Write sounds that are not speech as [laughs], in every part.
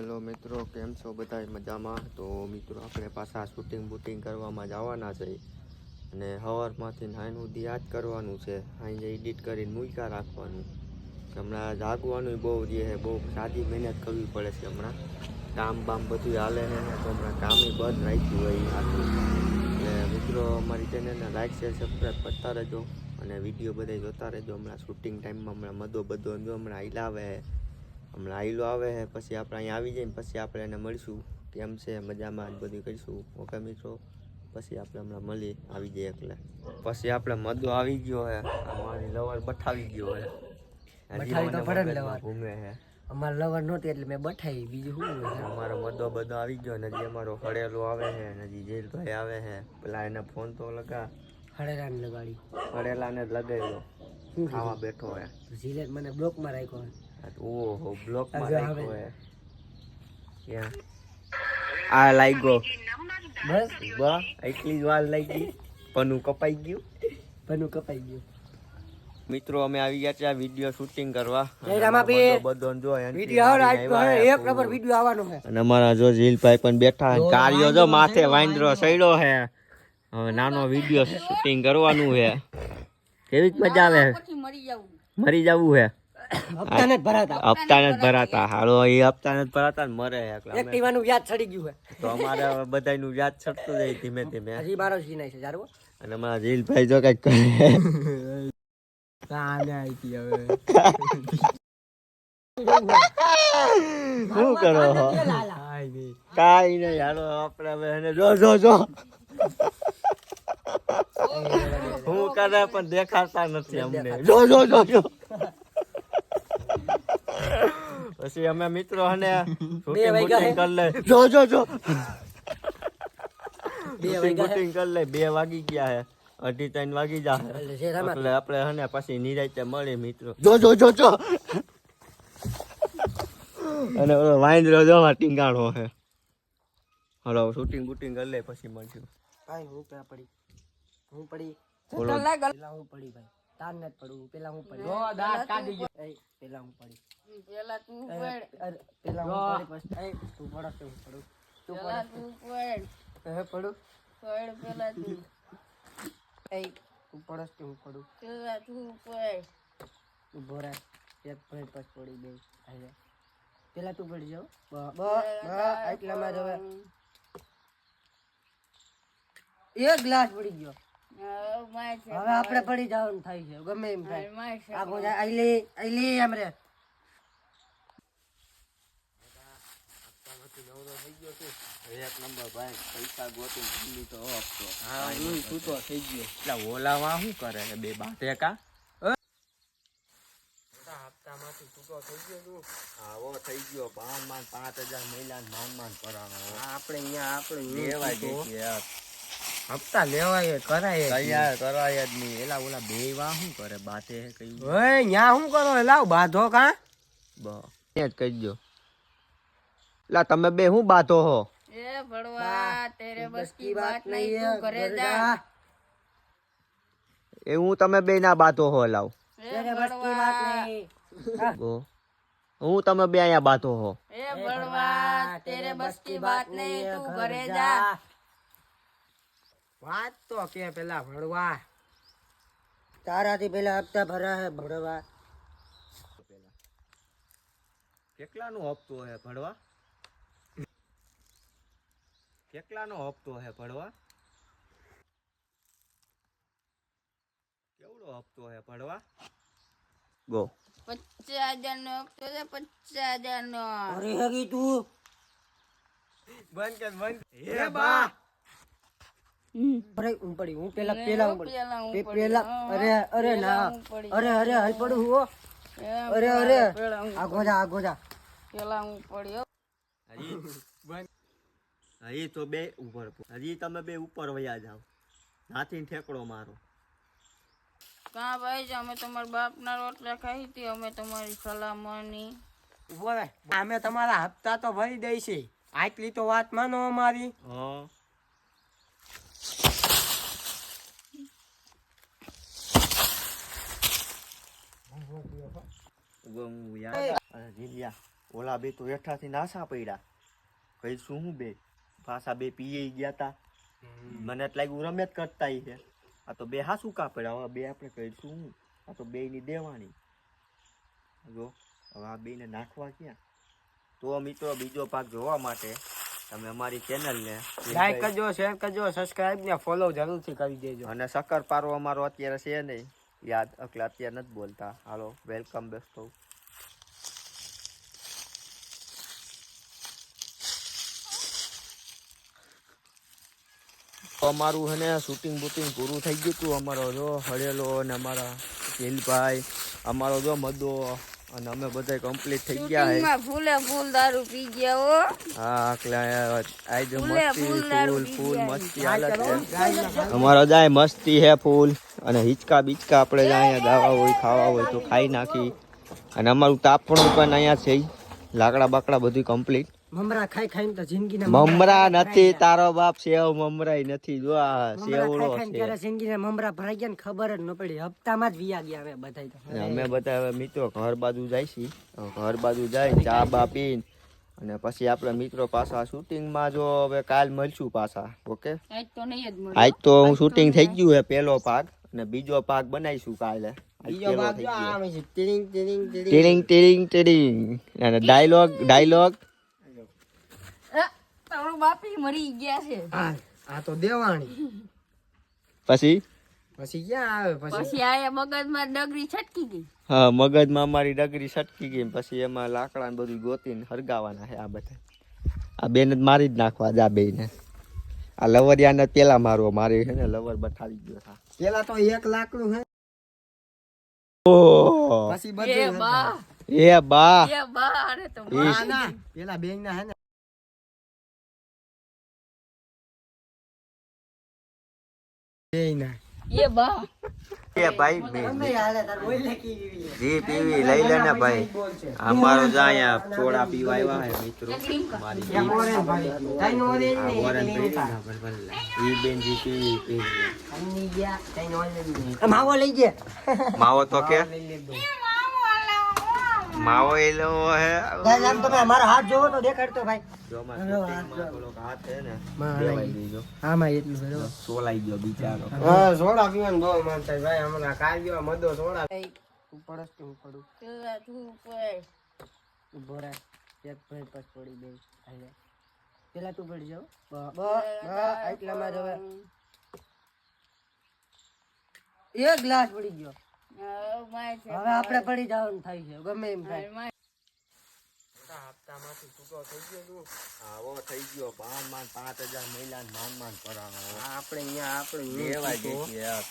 Hello મિત્રો, કેમ છો બધા મજામાં? તો મિત્રો, આપણે પાછા શૂટિંગ બૂટિંગ કરવામાં જવાના છે. અને સવારમાંથી નાઈન સુધી કરવાનું છે. અહીં એડિટ કરીને મૂક્યા રાખવાનું. હમણાં જાગવાનું બહુ જે છે, બહુ સાદી મહેનત કરવી પડે છે હમણાં. કામ બામ બધું હાલે ને, તો હમણાં કામ બંધ રાખ્યું હોય આટલું એટલે મિત્રો, અમારી ચેનલને લાઈક શેર સબસ્ક્રાઈબ કરતા રહેજો. અને વીડિયો બધા જોતા રહેજો. હમણાં શૂટિંગ ટાઈમમાં હમણાં મધો બધો હમણાં હિલાવે હમણાં આઈલો આવે છે પછી આપણે અહીંયા આવી જઈને પછી આપણે એને મળીશું. કેમ છે મજામાં જ બધું કરીશું? ઓકે મિત્રો પછી આપણે હમણાં મળી આવી જઈએ એટલે પછી આપણે મદો આવી ગયો હે અમારી લવર બઠાવી ગયો હે. બઠાવી તો પડે લવર. ઘૂમે હે. અમારે લવર નહોતી એટલે મેં બઠાવી બીજું શું હોય? અમારો મદો બધો આવી ગયો ને અમારો હળેલો આવે છે ને હજી જેલભાઈ આવે છે પેલા એને ફોન તો લગા. હળેરાને લગાડી. હળેલાને જ લગાવ્યો ખાવા બેઠો હે. મને બ્લોકમાં રાખ્યો ઓહો બ્લોકમાં રાખ્યો હે ક્યાં આ લાગ્યો બસ બા એટલી જ વાર લાગી પનું કપાઈ ગયું. બનું કપાઈ ગયું. મિત્રો અમે આવી ગયા છે વીડિયો શૂટિંગ કરવા. બધો જો એક નંબર વીડિયો આવવાનો છે. અને અમારા જો જીલભાઈ પણ બેઠા કાર્યો જો માથે વાંદરો સડ્યો હે હવે નાનો વીડિયો શૂટિંગ કરવાનું છે. કેવી મજા આવે? મરી જવું હે હપ્તા જ ભરાતા. હપ્તા જ ભરાતા. હાલો એ હપ્તા જ ભરાતા ને મરે હે એટલે અમે- એક્ટિવાનું યાદ ચડી ગયું તો અમારે બધાયનું યાદ છટતું જાય ધીમે ધીમે. હજી મારો સીનાય છે જારવો અને અમારા ઝીલભાઈ જો કંઈક કરે. કાને આઈતી હવે. શું કરો કાઈ નહીં. હાલો આપણે હવે એને જો જો જો. હું કરે પણ દેખાતા નથી અમને. જો જો જો જો. પછી અમે મિત્રો અને શૂટિંગ [laughs] કરી લે. જો જો જો. બે શૂટિંગ કરી લે. બે વાગી ગયા હે. અઢી ત્રણ વાગી જા. એટલે છે આપણે હને પછી નિરાતે મળી મિત્રો. જો જો જો જો. અને ઓલો વાંદરો જો ટીંગાણો હે. હલો શૂટિંગ બુટિંગ કરી લે પછી મળશું. કાઈ હું ક્યાં પડી. હું પડી. પેલા હું પડી ભાઈ. તાર નથી પડું. પેલા હું પડી. દાંત કાઢી ગયો. પેલા હું પડી. પેલા તું પડ અરે, પેલા હું પડી પછી તું પડસ તો હું પડું તું પેલા તું પડ હે પડું? પડ પેલા તું. એ તું પડસ તો હું પડું? પેલા તું પડ તું ભોરા એક પછી પડી બે હાલે. પેલા તું પડી જાવ બ એક ગ્લાસ પડી ગયો. હવે આપણે પડી જવાનું થાય છે. ગમે એમ થાય. આગો જા આઈલી આઈલી એમ રે. એક નંબર ભાઈ પૈસા ગોતી ભૂલી તો હપ્તો હા હું છૂટો થઈ ગયો એટલે શું કરે છે બે બાટેકા હપ્તામાંથી છૂટો થઈ ગયો તું આવો થઈ ગયો પાંચમાં પાંચ હજાર મહિલા માન માન કરાનો આપણે અહીંયા આપણે લેવાય ગઈ હપ્તા લેવાય કરાય તૈયાર કરાય જ નહીં. એલા ઓલા બે વા શું કરે બાતે કઈ. ઓય ન્યા શું કરો? લાવ બાંધો કા? બ જ કહી દો લા તમે બે હું બાતો હો? એ ભડવા તેરે બસ કી વાત નહીં તું કરે જા. એ હું તમે બે ના બાતો હો લાવ. તેરે બસ કી વાત નહીં. હું. તમે બે અહીંયા બાતો હો. એ ભડવા તેરે બસ કી વાત નહીં તું ઘરે જા. વાત તો કે પેલા ભણવા તારાથી પેલા હપ્તા ભરા હે ભડવા કેટલા નું હપ્તો હે ભણવા કેટલાનો હપ્તો હે ભરવા કેવડો હપ્તો હે ભરવા ગો. પચાસ હજાર નો હપ્તો છે પચાસ હજાર નો અરે હગી તું. બંધ કર બંધ હે બા. અરે હું પડી હું પેલા પેલા હું પડી. પેલા હું પે- પડી. પેલા અરે અરે ના. અરે અરે હાલ પડું હો અરે અરે. પેલા હું આગો જા આગો જા. પેલા હું પડ્યો હજી તો બે ઉપર હજી તમે બે ઉપર વયા જાઓ. નાથી ઠેકડો મારો. કા ભાઈ જ અમે તમારા બાપના રોટલા ખાઈ હતી અમે તમારી સલામની બોલે અમે તમારા હપ્તા તો ભરી દઈશી. આટલી તો વાત માનો અમારી. હા. ઓલા બે તો હેઠાથી નાસા પડ્યા. કઈ શું હું બે? પાછા બે પીએ ગયા તા. મને એટલે લાગ્યું રમે જ કરતા છે. આ તો બે હાસુ કા પડ્યા હવે બે આપણે કહીશું હું. આ તો બે ની દેવાની. જો હવે આ બે ને નાખવા ક્યાં? તો મિત્રો બીજો ભાગ જોવા માટે તમે અમારી ચેનલને લાઈક કરજો શેર કરજો સબસ્ક્રાઇબ ને ફોલો જરૂરથી કરી દેજો. અને શક્કર પારો અમારો અત્યારે છે નહીં. યાદ અકલા અત્યારે નથી બોલતા. હાલો વેલકમ દોસ્તો. અમારું હે ને શૂટિંગ બૂટિંગ પૂરું થઈ ગયું હતું. અમારો જો હળેલો અને અમારા શીલભાઈ અમારો જો મદો અને અમે બધા કમ્પ્લીટ થઈ ગયા છે ફૂલે ફૂલ દારૂ પી ગયા હો. હા એટલે આજે મસ્તી ફૂલ ફૂલ. મસ્તી હાલત છે. અમારો જાય મસ્તી હે ફૂલ. અને હિચકા બીચકા આપણે જાય અહીંયા ગાવા હોય ખાવા હોય તો ખાઈ નાખી. અને અમારું તાપણું પણ અહીંયા છે લાકડા બાકડા બધું કમ્પ્લીટ મમરા ખાઈ ખાઈને તો જિંદગીના મમરા નથી તારો બાપ સેવ મમરાય નથી. જો આ સેવડો છે. ત્યારે જિંદગીના મમરા ભરાઈ ગયા ને ખબર જ ન પડી. હપ્તામાં જ વિયા ગયા હવે બધાય અમે બધા હવે મિત્રો ઘર બાજુ જાય ઘર બાજુ જાય ચા બા પીને અને પછી આપણે મિત્રો પાછા શૂટિંગમાં જો હવે કાલ મળશું પાછા ઓકે? આજ તો નહીં જ મળે આજ તો હું શૂટિંગ થઈ ગયું હે પહેલો ભાગ અને બીજો ભાગ બનાવીશું કાલે. બીજો ભાગ જો. છે ટીરિંગ ટીરિંગ ટીરિંગ. ટીરિંગ ટીરિંગ ટીરિંગ. અને ડાયલોગ ડાયલોગ. તારો બાપી મરી ગયા છે. આ આ તો દેવાણી. પછી? પછી ક્યાં આવે? પછી પછી આયા મગજમાં ડગરી છટકી ગઈ. હા મગજમાં અમારી ડગરી સટકી ગઈ પછી એમાં લાકડા ને બધું ગોતીને હરગાવાના છે આ બધા. આ બેન જ મારી જ નાખવા જા બેને આ લવરિયાને પેલા મારવો મારી છે ને લવર બઠાવી ગયો હા પેલા તો એક લાકડું નું હે. ઓહ, પછી એ બા. એ બા. એ બા અરે તો. ના ના. પેલા બેંક ના હે ને ભાઈ જી પીવી. લઈ લે ને ભાઈ. અમારો જ અહીંયા સોડા પીવા આવ્યા મિત્રો. મારી માવો લઈ ગયા. માવો તો કે? માવો એ લેવો હે? ગાઈસ આમ તમે અમારો હાથ જોવો તો દેખાડતો ભાઈ. જો અમારા હવે શૂટિંગમાં થોડોક હાથ છે ને દેવાઈ દીધો આમાં એટલું બરોબર સોલાઈ ગયો બિચારો. હા. સોડા પીવાનું બહુ મન થાય ભાઈ હમણાં કાલ જેવા મદો સોડા. ઉપર તું પડું પેલા તું ઉપર. એક ભાઈ પડી પેલા તું પડી જાવ બ બ બ એટલામાં જ હવે. એક ગ્લાસ પડી ગયો. હવે માય છે હવે આપણે પડી જવાનું થાય છે ગમે એમ થાય. હપ્તામાંથી છૂટો થઈ ગયો તું. આવો થઈ ગયો પાંચ માન પાંચ હજાર મહિલા માન માન કરાવો આપણે અહીંયા આપણે દેવાય જઈશું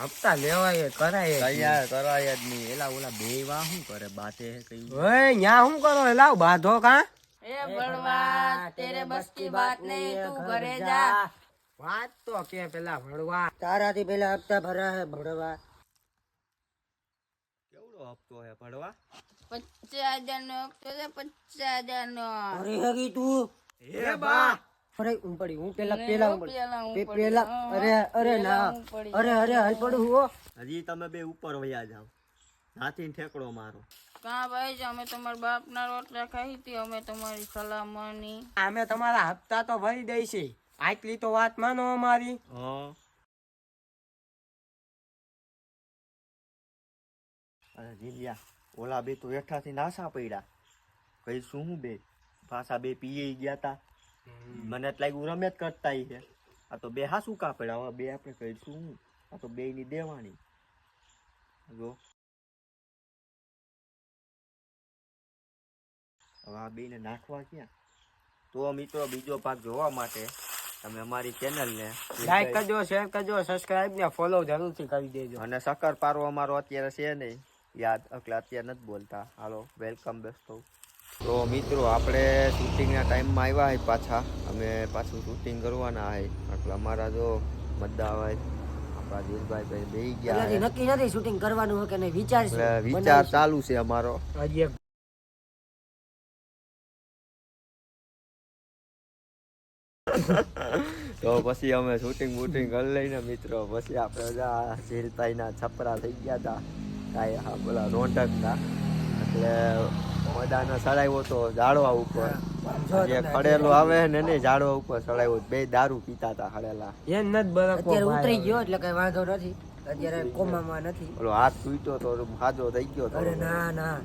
હપ્તા લેવાય કરાય તૈયાર કરાય જ નહીં. એલા ઓલા બે વા શું કરે? બાતે કઈ? ઓય ન્યા શું કરો? લાવ બાંધો કા? એ બળવા તેરે બસ કી બાત નહીં તું ઘરે જા. વાત તો કે પેલા ભણવા તારાથી પેલા હપ્તા ભરા હે ભણવા કેવડો હપ્તો હે પડવા પચાસ હજાર નો હપ્તો છે પચાસ હજાર નો અરે હગી તું. એ બા. અરે હું પડી હું પેલા પેલા હું પડી. પેલા હું પે- પડી. પેલા હા, અરે અરે ના. અરે અરે હાલ પડું હો. હજી તમે બે ઉપર વયા જાવ નાથી ઠેકડો મારો. કા ભાઈ જ અમે તમારા બાપ ના રોટલા ખાઈ હતી અમે તમારી સલામની અમે તમારા હપ્તા તો ભરી દઈશી. આટલી તો વાત માનો અમારી. હા. અરે લીલિયા ઓલા બે તો હેઠાથી નાસા પડ્યા. કઈ શું હું બે? પાછા બે પીએ ગયા તા મને એટલા લાગ્યું રમે જ કરતા છે. આ તો બે હા કા પડ્યા હવે બે આપણે કહીશું હું? આ તો બે ની દેવાની. જો. હવે આ બે ને નાખવા ક્યાં? તો મિત્રો બીજો ભાગ જોવા માટે તમે અમારી ચેનલને લાઈક કરજો શેર કરજો સબસ્ક્રાઇબ ને ફોલો જરૂરથી કરી દેજો. અને સકર પારો અમારો અત્યારે છે નહીં. યાદ એટલે અત્યારે નથી બોલતા. હાલો વેલકમ દોસ્તો તો મિત્રો આપણે શૂટિંગના ટાઈમમાં આવ્યા હોય પાછા. અમે પાછું શૂટિંગ કરવાના હોય એટલે અમારા જો મદ્દા હોય આપણા દિલભાઈ ભાઈ બે ગયા નક્કી નથી શૂટિંગ કરવાનું હોય કે નહીં વિચાર છે વિચાર ચાલુ છે અમારો. હજી તો પછી અમે શૂટિંગ બૂટિંગ કરી લઈને મિત્રો પછી આપણે બધા ઝીલભાઈના છપરા થઈ ગયા હતા કાંઈ હા પેલા રોંઢકના એટલે મદાનો સડાવ્યો તો ઝાડવા ઉપર. જે ખડેલો આવે ને ને ઝાડવા ઉપર સડાવ્યો બે દારૂ પીતા હતા ખડેલા. એ નથી બરકો અત્યારે ઉતરી ગયો એટલે કઈ વાંધો નથી. અત્યારે કોમામાં નથી. ઓલો હાથ તૂટ્યો તો હાજો થઈ ગયો અરે ના ના.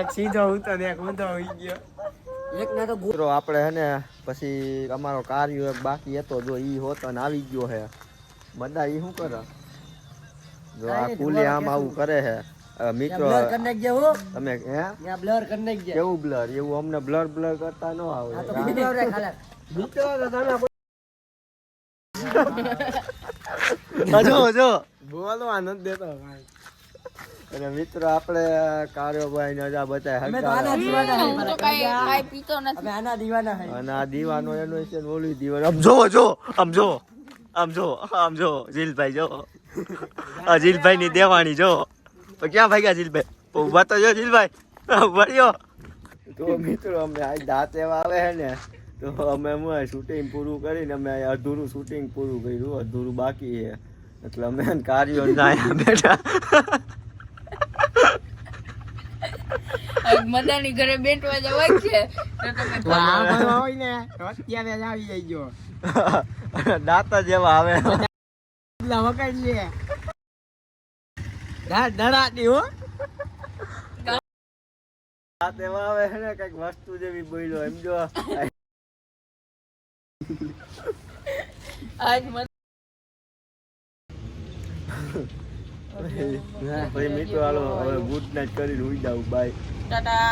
એક સીધો એક ઊંધો હોઈ ગયો. એક ના તો મિત્રો આપણે હે ને પછી અમારો કાર્યો એક બાકી હતો જો ઈ હોતો ને આવી ગયો હે. બધા ઈ શું કરે? જો આ કુલી આમ આવું કરે છે. મિત્રો તમે હે? ત્યાં કરી નાખજે. કેવું બ્લર એવું અમને બ્લર બ્લર કરતા ન આવે. બોલવા નથી દેતો અને મિત્રો આપણે કાર્યોભાઈ ને અજા બતાય અમે તો આના દીવાના હે હું. તો કાંઈ કાંઈ પીતો નથી. અમે આના દીવાના હે. અને આ દીવાનો એનો છે ઓલી દીવાનો. આમ જો જો આમ જો આમ જો આમ જો જીલભાઈ જો. [laughs] આ જીલભાઈ ની દેવાની જો. તો ક્યાં ભાગ્યા જીલભાઈ ઊભા તો જો જીલભાઈ વળ્યો તો મિત્રો અમે આ દાંત એવા આવે છે ને તો અમે હું શૂટિંગ પૂરું કરીને અમે આ અધૂરું શૂટિંગ પૂરું કર્યું અધૂરું બાકી છે. એટલે અમે કાર્યો ના બેઠા હવે મદાની ઘરે બેઠવા જવાય છે તો તમે અત્યારે જ આવી જાય જો [laughs] દાંત જ એવા આવે. એટલા વખત છે ધરાતી હો. આવે છે ને કંઈક વસ્તુ જેવી બોલ્યો એમ જો. આજ મદ- પછી મિત્રો હાલો હવે ગુડ નાઇટ કરીને ઉઈ જાવ બાય ટાટા.